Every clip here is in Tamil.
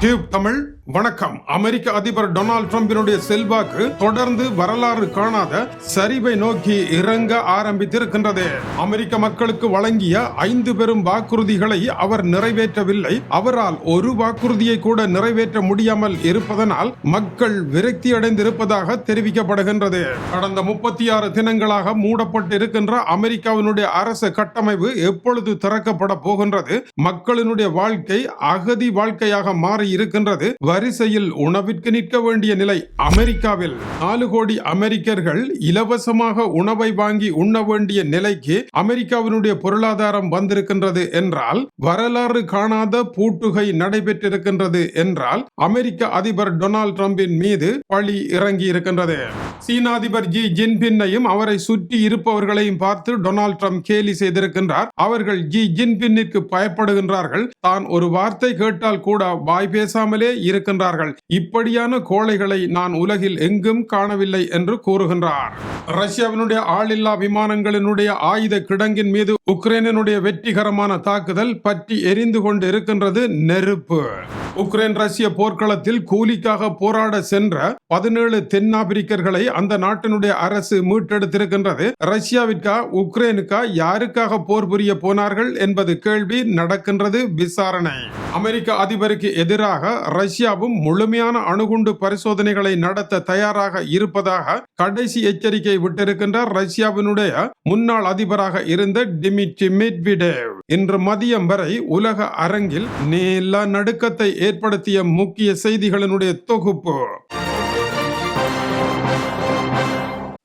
டியூப் தமிழ் வணக்கம். அமெரிக்க அதிபர் டொனால்ட் ட்ரம்பினுடைய செல்வாக்கு தொடர்ந்து வரலாறு காணாத சரிவை நோக்கி இறங்க ஆரம்பித்திருக்கின்றது. அமெரிக்க மக்களுக்கு வழங்கிய ஐந்து பெரும் வாக்குறுதிகளை அவர் நிறைவேற்றவில்லை. அவரால் ஒரு வாக்குறுதியை கூட நிறைவேற்ற முடியாமல் இருப்பதனால் மக்கள் விரக்தி அடைந்திருப்பதாக தெரிவிக்கப்படுகின்றது. கடந்த முப்பத்தி ஆறு தினங்களாக மூடப்பட்டு இருக்கின்ற அமெரிக்காவினுடைய அரசு கட்டமைப்பு எப்பொழுது திறக்கப்பட போகின்றது? மக்களினுடைய வாழ்க்கை அகதி வாழ்க்கையாக மாறி இருக்கின்றது வரிசையில் உணவிற்கு நிற்க வேண்டிய நிலை அமெரிக்காவில். நாலு கோடி அமெரிக்கர்கள் இலவசமாக உணவை வாங்கி உண்ண வேண்டிய நிலைக்கு அமெரிக்காவினுடைய பொருளாதாரம் வந்திருக்கின்றது என்றால் வரலாறு காணாத பூட்டுகை நடைபெற்றிருக்கின்றது என்றால் அமெரிக்க அதிபர் டொனால்ட் டிரம்பின் மீது பழி இறங்கி இருக்கின்றது சீன அதிபர் ஜி ஜின்பின்னையும் அவரை சுற்றி இருப்பவர்களையும் பார்த்து டொனால்ட் ட்ரம்ப் கேலி செய்திருக்கின்றார். அவர்கள் ஜி ஜின்பின்னிற்கு பயப்படுகின்றார்கள். தான் ஒரு வார்த்தை கேட்டால் கூட வாய் பேசாமலே இருக்க இருக்கின்றார்கள் இப்படியான கோழைகளை நான் உலகில் எங்கும் காணவில்லை என்று கூறுகின்றார். ரஷ்யாவினுடைய ஆளில்லா விமானங்களினுடைய ஆயுத கிடங்கின் மீது உக்ரைனினுடைய வெற்றிகரமான தாக்குதல் பற்றி எரிந்து கொண்டு இருக்கின்றது நெருப்பு. உக்ரைன் ரஷ்ய போர்க்களத்தில் கூலிக்காக போராட சென்ற பதினேழு தென்னாப்பிரிக்கர்களை அந்த நாட்டினுடைய அரசு மீட்டெடுத்திருக்கின்றது. ரஷ்யாவிற்கா உக்ரைனுக்கா யாருக்காக போர் புரிய போனார்கள் என்பது கேள்வி நடக்கின்றது விசாரணை. அமெரிக்க அதிபருக்கு எதிராக ரஷ்யாவும் முழுமையான அணுகுண்டு பரிசோதனைகளை நடத்த தயாராக இருப்பதாக கடைசி எச்சரிக்கை விட்டிருக்கின்றார் ரஷ்யாவினுடைய முன்னாள் அதிபராக இருந்த டிமிட்ரி மெட்விடேவ். இன்று மதியம் வரை உலக அரங்கில் நீல நடுக்கத்தை ஏற்படுத்திய முக்கிய செய்திகளினுடைய தொகுப்பு.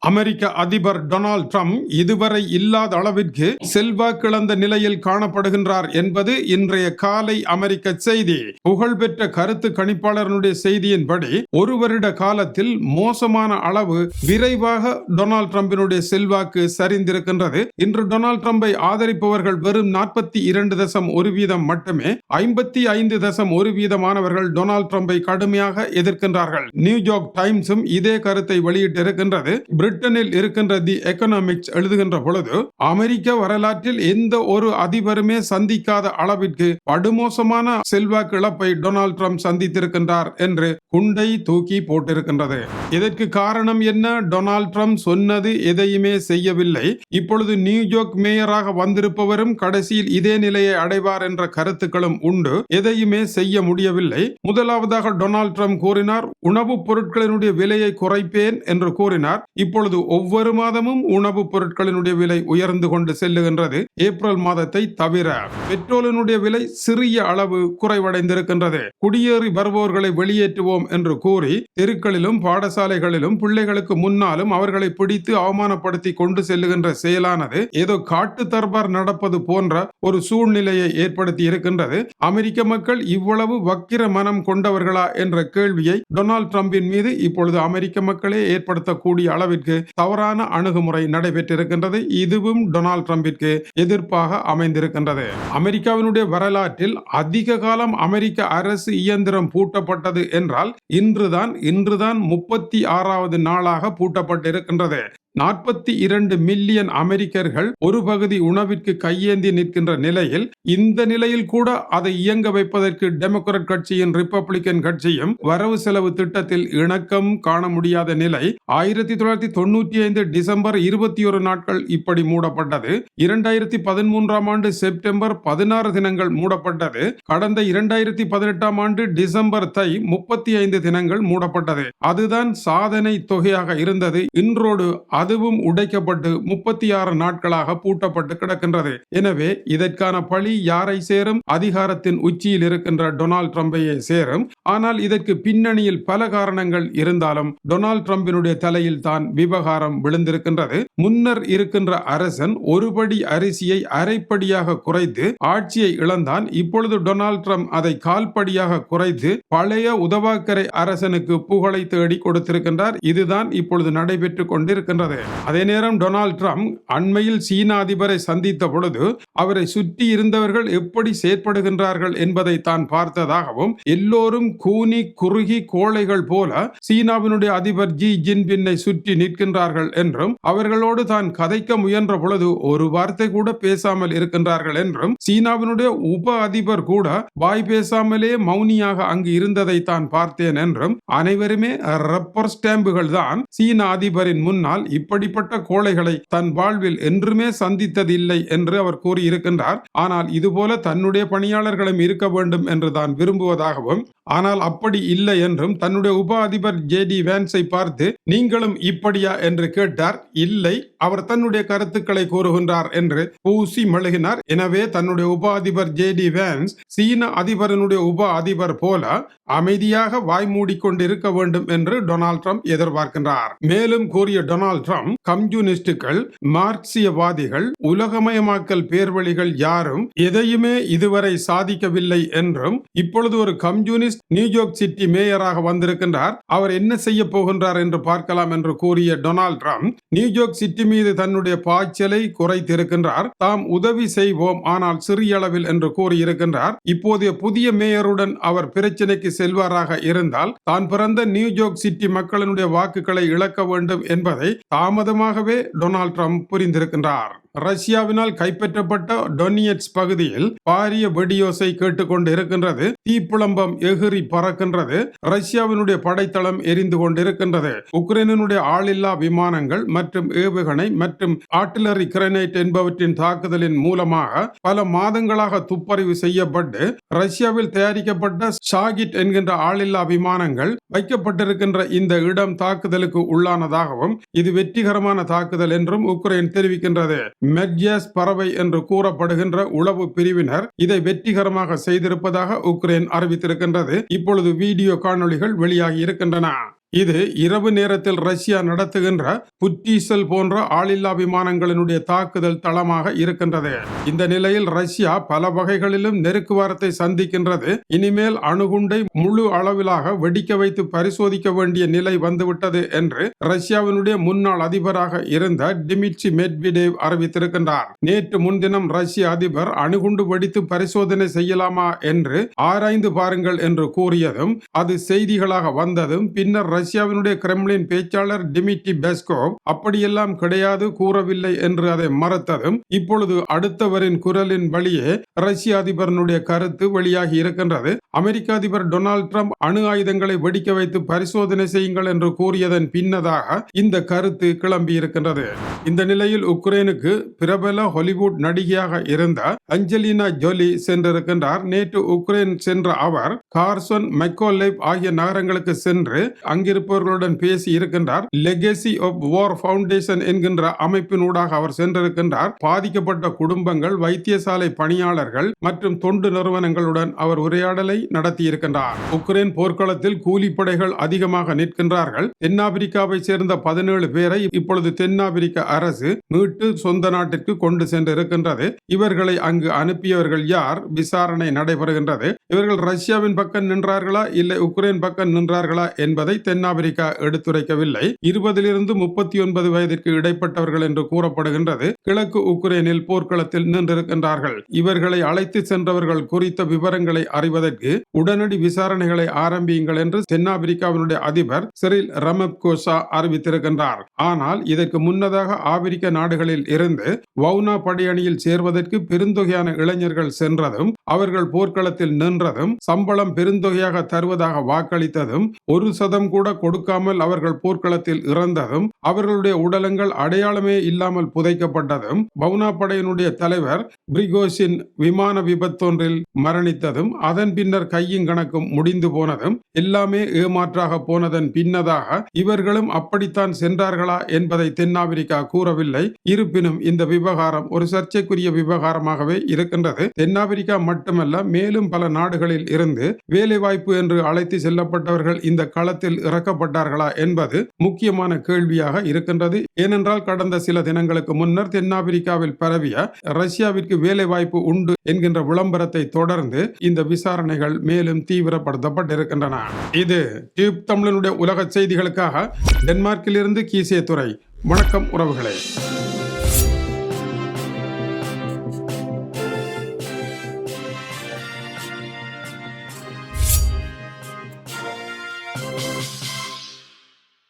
அமெரிக்க அதிபர் டொனால்ட் ட்ரம்ப் இதுவரை இல்லாத அளவிற்கு செல்வாக்கிழந்த நிலையில் காணப்படுகின்றார் என்பது இன்றைய காலை அமெரிக்க செய்தி. புகழ்பெற்ற கருத்து கணிப்பாளர்களுடைய செய்தியின்படி ஒரு வருட காலத்தில் மோசமான அளவு விரைவாக டொனால்ட் ட்ரம்பினுடைய செல்வாக்கு சரிந்திருக்கின்றது. இன்று டொனால்ட் ட்ரம்பை ஆதரிப்பவர்கள் வெறும் நாற்பத்தி இரண்டு தசம் ஒரு வீதம் மட்டுமே ஐம்பத்தி ஐந்து தசம் ஒரு வீதமானவர்கள் டொனால்ட் ட்ரம்பை கடுமையாக எதிர்க்கின்றார்கள். நியூயார்க் டைம்ஸும் இதே கருத்தை வெளியிட்டிருக்கின்றது. பிரிட்டனில் இருக்கின்ற தி எக்கனாமிக்ஸ் எழுதுகின்ற பொழுது அமெரிக்க வரலாற்றில் எந்த ஒரு அதிபருமே சந்திக்காத அளவிற்கு படுமோசமான செல்வாக்கு இழப்பை டொனால்ட் ட்ரம்ப் சந்தித்திருக்கின்றார் என்று குண்டை தூக்கி போட்டிருக்கின்றது. இதற்கு காரணம் என்ன? டொனால்ட் ட்ரம்ப் சொன்னது எதையுமே செய்யவில்லை. இப்பொழுது நியூயார்க் மேயராக வந்திருப்பவரும் கடைசியில் இதே நிலையை அடைவார் என்ற கருத்துக்களும் உண்டு. எதையுமே செய்ய முடியவில்லை. முதலாவதாக டொனால்ட் ட்ரம்ப் கூறினார் உணவுப் பொருட்களினுடைய விலையை குறைப்பேன் என்று கூறினார். இப்பொழுது ஒவ்வொரு மாதமும் உணவுப் பொருட்களினுடைய விலை உயர்ந்து கொண்டு செல்லுகின்றது. ஏப்ரல் மாதத்தை தவிர பெட்ரோலினுடைய விலை சிறிய அளவு குறைவடைந்திருக்கின்றது. குடியேறி வருபவர்களை வெளியேற்றுவோம் என்று கூறி தெருக்களிலும் பாடசாலைகளிலும் பிள்ளைகளுக்கு முன்னாலும் அவர்களை பிடித்து அவமானப்படுத்தி கொண்டு செல்லுகின்ற செயலானது ஏதோ காட்டு தர்பார் நடப்பது போன்ற ஒரு சூழ்நிலையை ஏற்படுத்தி இருக்கின்றது. அமெரிக்க மக்கள் இவ்வளவு வக்கிர மனம் கொண்டவர்களா என்ற கேள்வியை டொனால்ட் ட்ரம்பின் மீது இப்பொழுது அமெரிக்க மக்களே ஏற்படுத்தக்கூடிய அளவிற்கு தவறான அணுகுமுறை நடைபெற்றிருக்கின்றது. இதுவும் டொனால்டு டிரம்பிற்கு எதிர்ப்பாக அமைந்திருக்கின்றது. அமெரிக்காவினுடைய வரலாற்றில் அதிக காலம் அமெரிக்க அரசு இயந்திரம் பூட்டப்பட்டது என்றால் இன்றுதான் இன்றுதான் முப்பத்தி ஆறாவது நாளாக பூட்டப்பட்டிருக்கின்றது. நாற்பத்தி இரண்டு மில்லியன் அமெரிக்கர்கள் ஒரு பகுதி உணவிற்கு கையேந்தி நிற்கின்ற நிலையில் இந்த நிலையில் கூட அதை இயங்க வைப்பதற்கு டெமோக்ராட் கட்சியின் ரிப்பப்ளிக்கன் கட்சியும் வரவு செலவு திட்டத்தில் இணக்கம் காண முடியாத நிலை ஆயிரத்தி தொள்ளாயிரத்தி தொண்ணூற்றி ஐந்து டிசம்பர் இருபத்தி ஒரு நாட்கள் இப்படி மூடப்பட்டது. இரண்டாயிரத்தி பதிமூன்றாம் ஆண்டு செப்டம்பர் பதினாறு தினங்கள் மூடப்பட்டது. கடந்த இரண்டாயிரத்தி பதினெட்டாம் ஆண்டு டிசம்பர் தை முப்பத்தி ஐந்து தினங்கள் மூடப்பட்டது. அதுதான் சாதனை தொகையாக இருந்தது. இன்றோடு அதுவும் உடைக்கப்பட்டு முப்பத்தி ஆறு நாட்களாக பூட்டப்பட்டு கிடக்கின்றது. எனவே இதற்கான பழி யாரை சேரும்? அதிகாரத்தின் உச்சியில் இருக்கின்ற டொனால்ட் ட்ரம்பையே சேரும். ஆனால் இதற்கு பின்னணியில் பல காரணங்கள் இருந்தாலும் டொனால்ட் ட்ரம்பினுடைய தலையில் தான் விவகாரம் விழுந்திருக்கின்றது. முன்னர் இருக்கின்ற அரசன் ஒருபடி அரிசியை அரைப்படியாக குறைத்து ஆட்சியை இழந்தான். இப்பொழுது டொனால்ட் ட்ரம்ப் அதை கால்படியாக குறைத்து பழைய உதவாக்கரை அரசனுக்கு புகழை தேடி கொடுத்திருக்கின்றார். இதுதான் இப்பொழுது நடைபெற்றுக் கொண்டிருக்கின்றது. அதே நேரம் டொனால்ட் ட்ரம்ப் அண்மையில் சீன அதிபரை சந்தித்த பொழுது அவரை சுற்றி இருந்தவர்கள் மற்றவர்கள் எப்படி செயற்படுகின்றார்கள் என்பதை தான் பார்த்ததாகவும் எல்லோரும் கூனி குறுகி கோழைகள் போல சீனாவினுடைய அதிபர் ஜி ஜின்பின்னை சுற்றி நிற்கின்றார்கள் என்றும் அவர்களோடு தான் கதைக்க முயன்ற பொழுது ஒரு வார்த்தை கூட பேசாமல் இருக்கின்றார்கள் என்றும் சீனாவினுடைய உப அதிபர் கூட வாய் பேசாமலே மௌனியாக அங்கு இருந்ததை தான் பார்த்தேன் என்றும் அனைவருமே ரப்பர் ஸ்டாம்புகள் தான் சீன அதிபரின் முன்னால் இப்படிப்பட்ட கோழைகளை தன் வாழ்வில் என்றுமே சந்தித்ததில்லை என்று அவர் கூறியிருக்கின்றார். ஆனால் இதுபோல தன்னுடைய பணியாளர்களும் இருக்க வேண்டும் என்று தான் விரும்புவதாகவும் ஆனால் அப்படி இல்லை என்றும் தன்னுடைய உப அதிபர் ஜே டி வேன்ஸை பார்த்து நீங்களும் இப்படியா? என்று கேட்டார். இல்லை அவர் தன்னுடைய கருத்துக்களை கூறுகின்றார் என்று பூசி மெழுகினார். எனவே தன்னுடைய உப அதிபர் ஜே டி வேன்ஸ் சீன அதிபரனுடைய உப அதிபர் போல அமைதியாக வாய் மூடிக்கொண்டிருக்க வேண்டும் என்று டொனால்ட் ட்ரம்ப் எதிர்பார்க்கின்றார். மேலும் கூறிய டொனால்ட் ட்ரம்ப் கம்யூனிஸ்டுகள் மார்க்சியவாதிகள் உலகமயமாக்கல் பேர்வழிகள் யாரும் எதையுமே இதுவரை சாதிக்கவில்லை என்றும் இப்பொழுது ஒரு கம்யூனிஸ்ட் நியூயார்க் சிட்டி மேயராக வந்திருக்கின்றார். அவர் என்ன செய்ய போகின்றார் என்று பார்க்கலாம் என்று கூறிய டொனால்ட் ட்ரம்ப் நியூயார்க் சிட்டி மீது தன்னுடைய பாய்ச்சலை குறைத்திருக்கின்றார். தாம் உதவி செய்வோம் ஆனால் சிறிய அளவில் என்று கூறியிருக்கின்றார். இப்போதைய புதிய மேயருடன் அவர் பிரச்சனைக்கு செல்வாராக இருந்தால் தான் பிறந்த நியூயார்க் சிட்டி மக்களினுடைய வாக்குகளை இழக்க வேண்டும் என்பதை தாமதமாகவே டொனால்ட் ட்ரம்ப் புரிந்திருக்கின்றார். ரஷ்யாவினால் கைப்பற்றப்பட்ட டொனியட்ஸ் பகுதியில் பாரிய வெடியோசை கேட்டுக்கொண்டு இருக்கின்றது தீப்புளம்பம் எகிரி பறக்கின்றது. ரஷ்யாவினுடைய படைத்தளம் எரிந்து கொண்டிருக்கின்றது. உக்ரைனுடைய ஆளில்லா விமானங்கள் மற்றும் ஏவுகணை மற்றும் ஆர்டிலரி கிரனைட் என்பவற்றின் தாக்குதலின் மூலமாக பல மாதங்களாக துப்பறிவு செய்யப்பட்டு ரஷ்யாவில் தயாரிக்கப்பட்ட ஷாகிட் என்கின்ற ஆளில்லா விமானங்கள் வைக்கப்பட்டிருக்கின்ற இந்த இடம் தாக்குதலுக்கு உள்ளானதாகவும் இது வெற்றிகரமான தாக்குதல் என்றும் உக்ரைன் தெரிவிக்கின்றது. மெட்யஸ் பறவை என்று கூறப்படுகின்ற உளவு பிரிவினர் இதை வெற்றிகரமாக செய்திருப்பதாக உக்ரைன் அறிவித்திருக்கின்றது. இப்பொழுது வீடியோ காணொளிகள் வெளியாகி இருக்கின்றன. இது இரவு நேரத்தில் ரஷ்யா நடத்துகின்ற புற்றீசல் போன்ற ஆளில்லா விமானங்களினுடைய தாக்குதல் தளமாக இருக்கின்றது. இந்த நிலையில் ரஷ்யா பல வகைகளிலும் நெருக்குவாரத்தை சந்திக்கின்றது. இனிமேல் அணுகுண்டை முழு அளவிலாக வெடிக்க வைத்து பரிசோதிக்க வேண்டிய நிலை வந்துவிட்டது என்று ரஷ்யாவினுடைய முன்னாள் அதிபராக இருந்த டிமிட்சி மெட்விடேவ் அறிவித்திருக்கின்றார். நேற்று முன்தினம் ரஷ்ய அதிபர் அணுகுண்டு வெடித்து பரிசோதனை செய்யலாமா என்று ஆராய்ந்து பாருங்கள் என்று கூறியதும் அது செய்திகளாக வந்ததும் பின்னர் ரஷ்யாவினுடைய கிரெம்லின் பேச்சாளர் டிமிட்ரி பெஸ்கோவ் அப்படியெல்லாம் கிடையாது கூறவில்லை என்று அதை மறத்ததும் இப்பொழுது அடுத்தவரின் குரலின் வழியே ரஷ்ய அதிபரனுடைய கருத்து வெளியாகி இருக்கின்றது. அமெரிக்க அதிபர் டொனால்டு ட்ரம்ப் அணு ஆயுதங்களை வெடிக்க வைத்து பரிசோதனை செய்யுங்கள் என்று கூறியதன் பின்னதாக இந்த கருத்து கிளம்பி இருக்கின்றது. இந்த நிலையில் உக்ரைனுக்கு பிரபல ஹாலிவுட் நடிகையாக இருந்த அஞ்சலினா ஜோலி சென்றிருக்கின்றார். நேற்று உக்ரைன் சென்ற அவர் கார்சன் மெக்கோலைவ் ஆகிய நகரங்களுக்கு சென்று அங்கிருப்பவர்களுடன் பேசி இருக்கின்றார். லெகசி ஆஃப் வார் பவுண்டேஷன் என்கின்ற அமைப்பினூடாக அவர் சென்றிருக்கின்றார். பாதிக்கப்பட்ட குடும்பங்கள் வைத்தியசாலை பணியாளர்கள் மற்றும் தொண்டு நிறுவனங்களுடன் அவர் உரையாடலை நடத்தியிருக்கின்றார். உக்ரைன் போர்க்களத்தில் கூலிப்படைகள் அதிகமாக நிற்கின்றார்கள். தென்னாப்பிரிக்காவை சேர்ந்த பதினேழு பேரை இப்பொழுது தென்னாப்பிரிக்க அரசு மீட்டு சொந்த நாட்டிற்கு கொண்டு சென்றிருக்கின்றது. இவர்களை அங்கு அனுப்பியவர்கள் யார்? விசாரணை நடைபெறுகின்றது. இவர்கள் ரஷ்யாவின் பக்கம் நின்றார்களா? இல்லை உக்ரைன் பக்கம் நின்றார்களா என்பதை தென்னாப்பிரிக்கா எடுத்துரைக்கவில்லை. இருபதிலிருந்து முப்பது முப்பத்தி ஒன்பது வயதிற்கு இடைப்பட்டவர்கள் என்று கூறப்படுகின்றது. கிழக்கு உக்ரைனில் போர்க்களத்தில் நின்றிருக்கின்றார்கள். இவர்களை அழைத்து சென்றவர்கள் குறித்த விவரங்களை அறிவதற்கு உடனடி விசாரணைகளை ஆரம்பியுங்கள் என்று தென்னாப்பிரிக்காவினுடைய அதிபர் சிறில் ரமப் ரமப்கோசா அறிவித்திருக்கின்றார். ஆனால் இதற்கு முன்னதாக ஆப்பிரிக்க நாடுகளில் இருந்து வவுனா படையணியில் சேர்வதற்கு பெருந்தொகையான இளைஞர்கள் சென்றதும் அவர்கள் போர்க்களத்தில் நின்றதும் சம்பளம் பெருந்தொகையாக தருவதாக வாக்களித்ததும் ஒரு சதம் கூட கொடுக்காமல் அவர்கள் போர்க்களத்தில் இறந்ததும் அவர்களுடைய உடலங்கள் அடையாளமே இல்லாமல் புதைக்கப்பட்டதும் பவுனா படையினுடைய தலைவர் பிரிகோஷின் விமான விபத்தொன்றில் மரணித்ததும் அதன் பின்னர் கையும் கணக்கும் முடிந்து போனதும் எல்லாமே ஏமாற்றாக போனதன் பின்னதாக இவர்களும் அப்படித்தான் சென்றார்களா என்பதை தென்னாப்பிரிக்கா கூறவில்லை. இருப்பினும் இந்த விவகாரம் ஒரு சர்ச்சைக்குரிய விவகாரமாகவே இருக்கின்றது. தென்னாப்பிரிக்கா மட்டுமல்ல மேலும் பல நாடுகளில் இருந்து வேலைவாய்ப்பு என்று அழைத்து செல்லப்பட்டவர்கள் இந்த களத்தில் இறக்கப்பட்டார்களா என்பது முக்கியமான கேள்வியாக இருக்கின்றது. ஏனென்றால் கடந்த சில தினங்களுக்கு முன்னர் தென்னாப்பிரிக்காவில் பரவிய ரஷ்யாவிற்கு வேலை வாய்ப்பு உண்டு என்கின்ற விளம்பரத்தை தொடர்ந்து இந்த விசாரணைகள் மேலும் தீவிரப்படுத்தப்பட்டிருக்கின்றன. இது டியூப் தமிழனுடைய உலக செய்திகளுக்காக. டென்மார்க்கிலிருந்து கீசே துறை வணக்கம் உறவுகளே.